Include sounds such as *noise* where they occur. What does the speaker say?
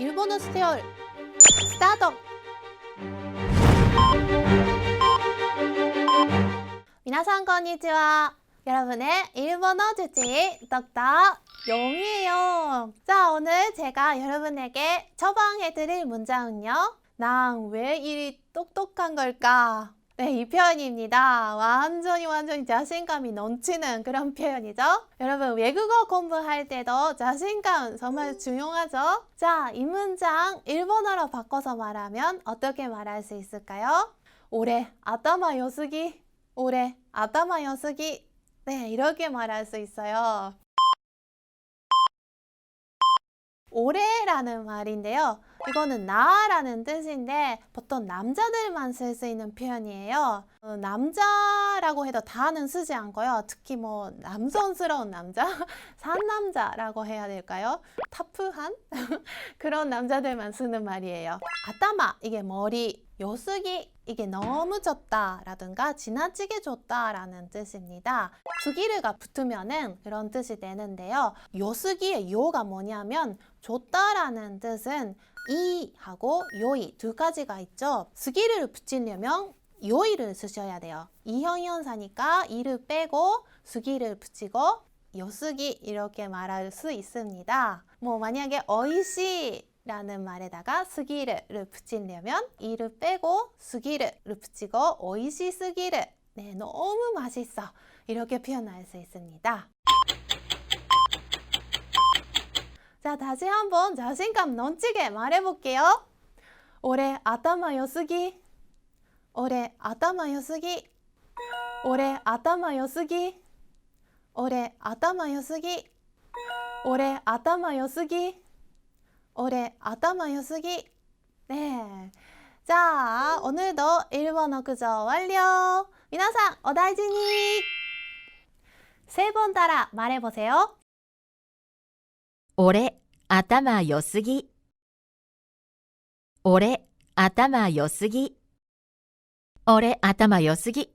일본어 스테얼 스타덕. 미나상 건니지와 여러분의 일본어 주지 떡떡 용이에요. 자 오늘 제가 여러분에게 처방해드릴 문장은요. 난 왜 이리 똑똑한 걸까? 네, 이 표현입니다. 완전히 완전히 자신감이 넘치는 그런 표현이죠. 여러분, 외국어 공부할 때도 자신감 정말 중요하죠? 자, 이 문장 일본어로 바꿔서 말하면 어떻게 말할 수 있을까요? 올해 아따마 요스기, 올해 아따마 요스기. 네, 이렇게 말할 수 있어요. 올해라는 말인데요. 이거는 나라는 뜻인데 보통 남자들만 쓸 수 있는 표현이에요. 어, 남자라고 해도 다는 쓰지 않고요. 특히 뭐 남성스러운 남자, *laughs* 산남자라고 해야 될까요? 타프한 *laughs* 그런 남자들만 쓰는 말이에요. 아따마 이게 머리, 요스기 이게 너무 좋다라든가 지나치게 좋다라는 뜻입니다. 수기르가 붙으면은 그런 뜻이 되는데요. 요스기의 요가 뭐냐면 좋다라는 뜻은 이하고 요이 두 가지가 있죠. 스기를 붙이려면 요이를 쓰셔야 돼요. 이형이형사니까 이를 빼고 스기를 붙이고 요스기 이렇게 말할 수 있습니다. 뭐 만약에 어이시 라는 말에다가 스기를 붙이려면 이를 빼고 스기를 붙이고 어이시 스기를 네 너무 맛있어 이렇게 표현할 수 있습니다. 자, 다시 한번 자신감 넘치게 말해볼게요. 올해 아따마 요스기. 올해 아따마 요스기. 올해 아따마 요스기. 올해 아따마 요스기. 올해 아따마 요스기. 올해 아따마 요스기. 네. 자, 오늘도 일본어 구조 완료. 미나상, 오다이지니. 세번 따라 말해보세요. 俺、頭良すぎ。俺、頭良すぎ。俺、頭良すぎ。